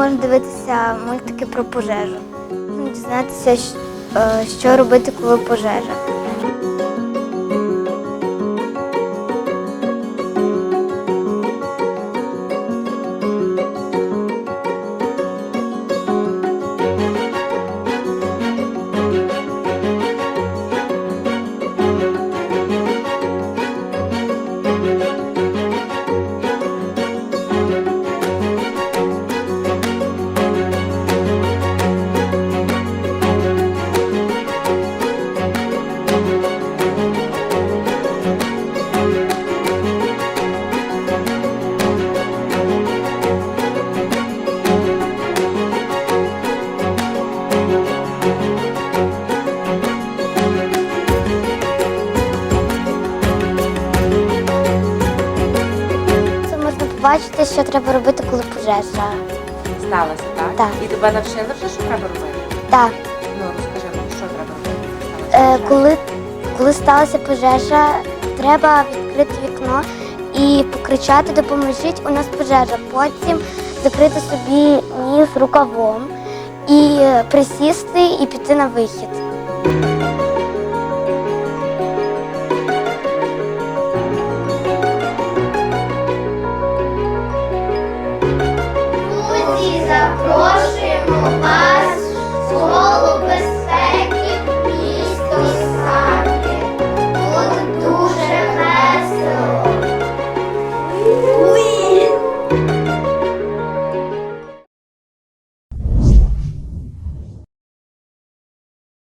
можна дивитися мультики про пожежу. Дізнатися, е, що робити, коли пожежа. Побачити, що треба робити, коли пожежа. Сталося, так? Так. І тебе навчили вже, що треба робити? Так, Ну, розкажи мені, що треба робити? Сталося е, пожежа. коли, коли сталася пожежа, треба відкрити вікно і покричати Допоможіть, у нас пожежа. Потім закрити собі ніс рукавом і е, присісти і піти на вихід. і запрошуємо вас в школу без.